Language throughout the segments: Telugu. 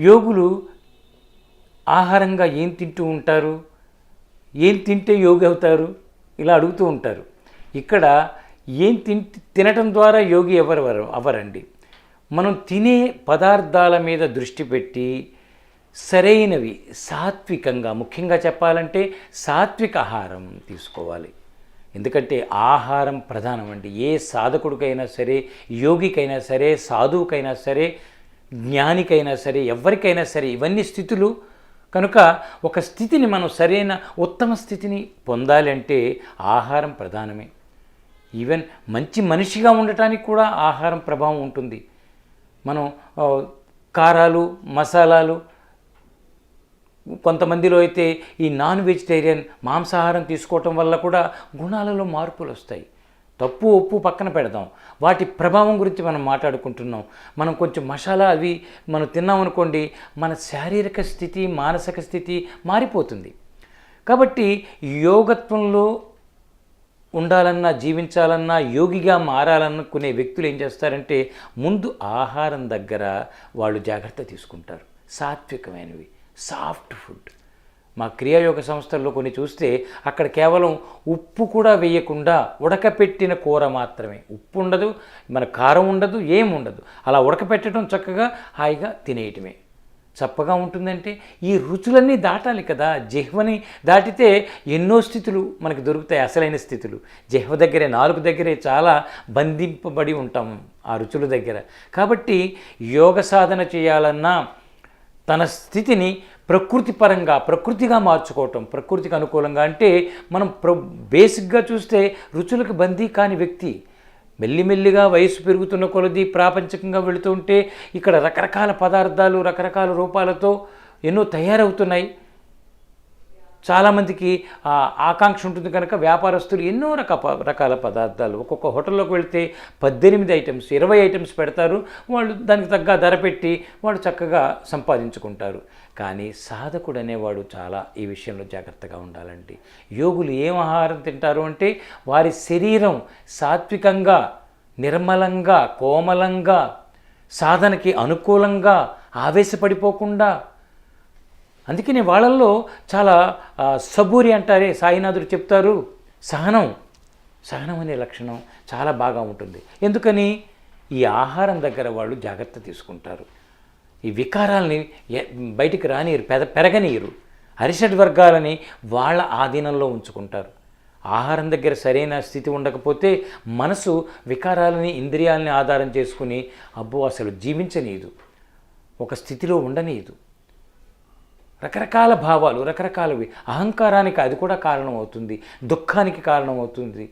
యోగులు ఆహారంగా ఏం తింటూ ఉంటారు? ఏం తింటే యోగి అవుతారు? ఇలా అడుగుతూ ఉంటారు. ఇక్కడ ఏం తిన్ తినటం ద్వారా యోగి ఎవరు అవ్వరండి. అవరండి మనం తినే పదార్థాల మీద దృష్టి పెట్టి సరైనవి సాత్వికంగా ముఖ్యంగా చెప్పాలంటే సాత్విక ఆహారం తీసుకోవాలి. ఎందుకంటే ఆహారం ప్రధానం అండి ఏ సాధకుడికైనా సరే యోగికైనా సరే సాధువుకైనా సరే జ్ఞానికైనా సరే ఎవరికైనా సరే ఇవన్నీ స్థితులు. కనుక ఒక స్థితిని మనం సరైన ఉత్తమ స్థితిని పొందాలంటే ఆహారం ప్రధానమే. ఈవెన్ మంచి మనిషిగా ఉండటానికి కూడా ఆహారం ప్రభావం ఉంటుంది. మనం కారాలు మసాలాలు కొంతమందిలో అయితే ఈ నాన్ వెజిటేరియన్ మాంసాహారం తీసుకోవటం వల్ల కూడా గుణాలలో మార్పులు వస్తాయి. తప్పు ఉప్పు పక్కన పెడదాం. వాటి ప్రభావం గురించి మనం మాట్లాడుకుంటున్నాం. మనం కొంచెం మసాలా అవి మనం తిన్నామనుకోండి మన శారీరక స్థితి మానసిక స్థితి మారిపోతుంది. కాబట్టి యోగత్వంలో ఉండాలన్నా జీవించాలన్నా యోగిగా మారాలనుకునే వ్యక్తులు ఏం చేస్తారంటే ముందు ఆహారం దగ్గర వాళ్ళు జాగ్రత్త తీసుకుంటారు. సాత్వికమైనవి. Soft food. మా క్రియాయోగ సంస్థల్లో కొన్ని చూస్తే అక్కడ కేవలం ఉప్పు కూడా వేయకుండా ఉడకపెట్టిన కూర మాత్రమే. ఉప్పు ఉండదు మన కారం ఉండదు ఏం ఉండదు. అలా ఉడకపెట్టడం చక్కగా హాయిగా తినేయటమే. చప్పగా ఉంటుందంటే ఈ రుచులన్నీ దాటాలి కదా. జిహ్వని దాటితే ఎన్నో స్థితులు మనకు దొరుకుతాయి అసలైన స్థితులు. జిహ్వ దగ్గరే నాలుగు దగ్గరే చాలా బంధింపబడి ఉంటాం ఆ రుచుల దగ్గర. కాబట్టి యోగ సాధన చేయాలన్నా తన స్థితిని ప్రకృతి పరంగా ప్రకృతిగా మార్చుకోవటం ప్రకృతికి అనుకూలంగా అంటే మనం ప్ర బేసిక్గా చూస్తే రుచులకు బందీ కాని వ్యక్తి. మెల్లిమెల్లిగా వయసు పెరుగుతున్న కొలది ప్రాపంచికంగా వెళుతూ ఉంటే ఇక్కడ రకరకాల పదార్థాలు రకరకాల రూపాలతో ఎన్నో తయారవుతున్నాయి. చాలామందికి ఆకాంక్ష ఉంటుంది కనుక వ్యాపారస్తులు ఎన్నో రక రకాల పదార్థాలు. ఒక్కొక్క హోటల్లోకి వెళితే పద్దెనిమిది ఐటమ్స్ ఇరవై ఐటమ్స్ పెడతారు. వాళ్ళు దానికి తగ్గ ధర పెట్టి వాళ్ళు చక్కగా సంపాదించుకుంటారు. కానీ సాధకుడు అనేవాడు చాలా ఈ విషయంలో జాగ్రత్తగా ఉండాలండి. యోగులు ఏం ఆహారం తింటారు అంటే వారి శరీరం సాత్వికంగా నిర్మలంగా కోమలంగా సాధనకి అనుకూలంగా ఆవేశపడిపోకుండా అందుకని వాళ్ళల్లో చాలా సబూరి అంటారే సాయినాథుడు చెప్తారు. సహనం సహనం అనే లక్షణం చాలా బాగా ఉంటుంది. ఎందుకని? ఈ ఆహారం దగ్గర వాళ్ళు జాగ్రత్త తీసుకుంటారు. ఈ వికారాలని బయటికి రానియరు పెద పెరగనీయరు. అరిషడ్ వర్గాలని వాళ్ళ ఆధీనంలో ఉంచుకుంటారు. ఆహారం దగ్గర సరైన స్థితి ఉండకపోతే మనసు వికారాలని ఇంద్రియాలని ఆధారం చేసుకుని అబ్బో అసలు జీవించనీయదు. ఒక స్థితిలో ఉండనీయదు. రకరకాల భావాలు రకరకాలవి అహంకారానికి అది కూడా కారణం అవుతుంది దుఃఖానికి కారణం అవుతుంది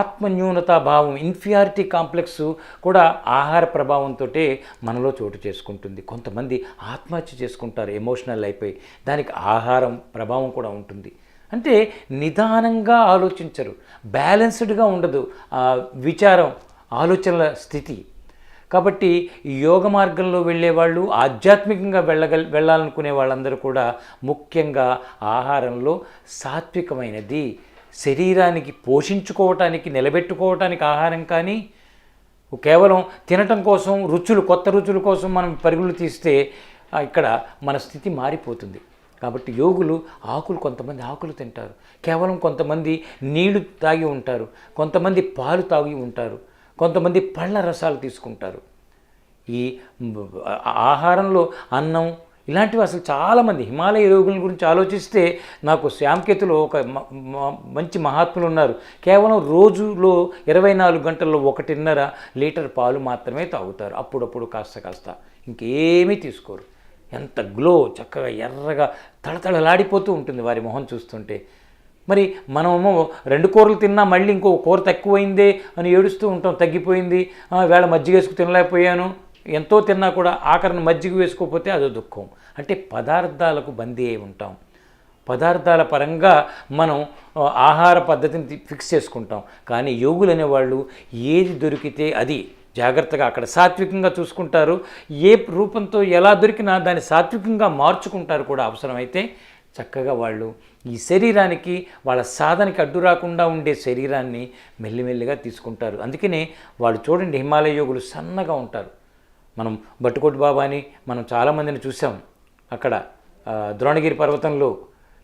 ఆత్మన్యూనతా భావం ఇన్ఫియారిటీ కాంప్లెక్స్ కూడా ఆహార ప్రభావంతో మనలో చోటు చేసుకుంటుంది. కొంతమంది ఆత్మహత్య చేసుకుంటారు ఎమోషనల్ అయిపోయి దానికి ఆహారం ప్రభావం కూడా ఉంటుంది. అంటే నిదానంగా ఆలోచించరు బ్యాలెన్స్డ్గా ఉండదు విచారం ఆలోచనల స్థితి. కాబట్టి యోగ మార్గంలో వెళ్ళే వాళ్ళు ఆధ్యాత్మికంగా వెళ్ళగల వెళ్ళాలనుకునే వాళ్ళందరూ కూడా ముఖ్యంగా ఆహారంలో సాత్వికమైనది. శరీరానికి పోషించుకోవటానికి నిలబెట్టుకోవటానికి ఆహారం కానీ కేవలం తినటం కోసం రుచులు కొత్త రుచుల కోసం మనం పరుగులు తీస్తే ఇక్కడ మన స్థితి మారిపోతుంది. కాబట్టి యోగులు ఆకులు కొంతమంది ఆకులు తింటారు. కేవలం కొంతమంది నీళ్ళు తాగి ఉంటారు. కొంతమంది పాలు తాగి ఉంటారు. కొంతమంది పళ్ళ రసాలు తీసుకుంటారు. ఈ ఆహారంలో అన్నం ఇలాంటివి అసలు చాలామంది హిమాలయ రోగుల గురించి ఆలోచిస్తే నాకు శ్యామకేతులో ఒక మంచి మహాత్ములు ఉన్నారు. కేవలం రోజులో ఇరవై నాలుగు గంటల్లో ఒకటిన్నర లీటర్ పాలు మాత్రమే తాగుతారు. అప్పుడప్పుడు కాస్త కాస్త. ఇంకేమీ తీసుకోరు. ఎంత గ్లో చక్కగా ఎర్రగా తళతళలాడిపోతూ ఉంటుంది వారి మొహం చూస్తుంటే. మరి మనము రెండు కూరలు తిన్నా మళ్ళీ ఇంకో కూర తక్కువైందే అని ఏడుస్తూ ఉంటాం. తగ్గిపోయింది. వేళ మజ్జిగ వేసుకు తినలేకపోయాను. ఎంతో తిన్నా కూడా ఆఖరిని మజ్జిగ వేసుకోకపోతే అదో దుఃఖం. అంటే పదార్థాలకు బందీ అయి ఉంటాం. పదార్థాల పరంగా మనం ఆహార పద్ధతిని ఫిక్స్ చేసుకుంటాం. కానీ యోగులు అనేవాళ్ళు ఏది దొరికితే అది జాగ్రత్తగా అక్కడ సాత్వికంగా చూసుకుంటారు. ఏ రూపంతో ఎలా దొరికినా దాన్ని సాత్వికంగా మార్చుకుంటారు కూడా అవసరమైతే చక్కగా వాళ్ళు ఈ శరీరానికి వాళ్ళ సాధనకి అడ్డు రాకుండా ఉండే శరీరాన్ని మెల్లిమెల్లిగా తీసుకుంటారు. అందుకనే వాళ్ళు చూడండి హిమాలయ యోగులు సన్నగా ఉంటారు. మనం బట్టుకోటి బాబాని మనం చాలామందిని చూసాం. అక్కడ ద్రోణగిరి పర్వతంలో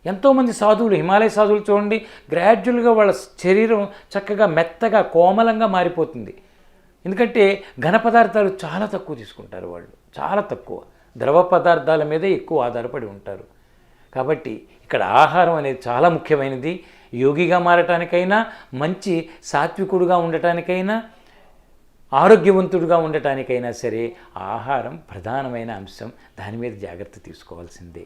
ఎంతోమంది సాధువులు హిమాలయ సాధువులు చూడండి గ్రాడ్యువల్గా వాళ్ళ శరీరం చక్కగా మెత్తగా కోమలంగా మారిపోతుంది. ఎందుకంటే ఘన పదార్థాలు చాలా తక్కువ తీసుకుంటారు వాళ్ళు. చాలా తక్కువ. ద్రవ పదార్థాల మీదే ఎక్కువ ఆధారపడి ఉంటారు. కాబట్టి ఇక్కడ ఆహారం అనేది చాలా ముఖ్యమైనది. యోగిగా మారటానికైనా మంచి సాత్వికుడుగా ఉండటానికైనా ఆరోగ్యవంతుడుగా ఉండటానికైనా సరే ఆహారం ప్రధానమైన అంశం. దాని మీద జాగ్రత్త తీసుకోవాల్సిందే.